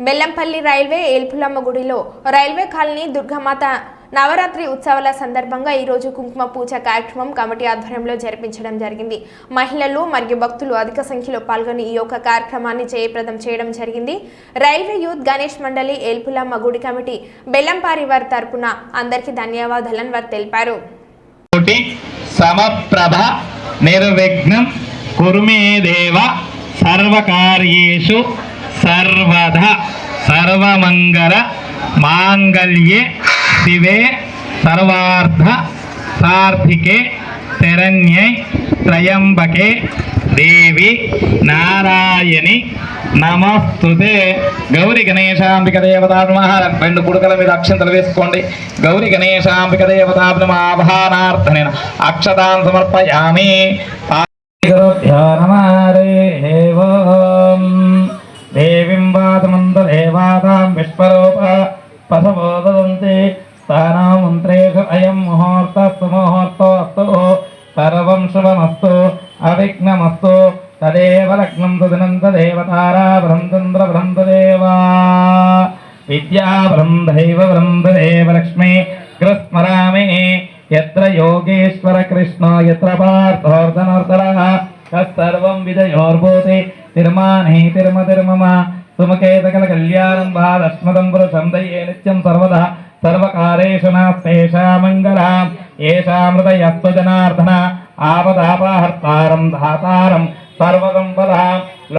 Bellampalli railway ఏల్పులమ్మ గుడిలో railway colony Durgamata Navratri ఉత్సవాల సందర్భంగా ఈరోజు కుంకుమ పూజ కార్యక్రమం కమిటీ ఆధ్వర్యంలో జరిపించడం జరిగింది. మహిళలు మరియు భక్తులు అధిక సంఖ్యలో పాల్గొని ఈ యొక్క కార్యక్రమాన్ని జయప్రదం చేయడం జరిగింది. రైల్వే యూత్ గణేష్ మండలి ఏల్పులమ్మ గుడి కమిటీ బెల్లంపారి వారి తరపున అందరికీ ధన్యవాదాలను వారు తెలిపారు. సమప్రభ నిర్విఘ్నం దేవ సర్వకార్యేషు సర్వద సర్వమంగళ మాంగళ్యే శివే సర్వార్థ సార్థికే శరణ్యై త్రయంబకే దేవి నారాయణి నమస్తుతే. గౌరి గణేశాంబిక దేవతా రెండు కుడుకల మీద అక్షంతలు వేసుకోండి. గౌరి గణేశాంబిక దేవతా ఆవాహనార్థనేన అక్షతాన్ సమర్పయామి. వాతమంతదేవాతాం విశ్వరూప పశవో వదంతి. స్థానామంత్రేషు అయం ముహూర్త సుముహూర్తోస్తు సర్వం శుభమస్తు అవిఘ్నమస్తు. తదేవ లగ్నం సుదినం దేవతారా బృందంద్ర బ్రహ్మదేవా. విద్యా బ్రహ్మదైవ బ్రహ్మదేవ లక్ష్మి కృస్మరామి యత్ర యోగేశ్వర కృష్ణ యత్ర పార్థోర్ధనోర్ధర తత్సర్వం విజయోర్భూతి తిరుమాని తిరుమ తిర్మమ. సుమకేతకల కళ్యాణం బాలస్మదం పురుషం నిత్యం సర్వదా సర్వకారేషు నాస్తేషా మంగళ ఏషామృతయస్వ జనార్దన ఆపదాపహర్తారం ధాతారం సర్వసంపదాం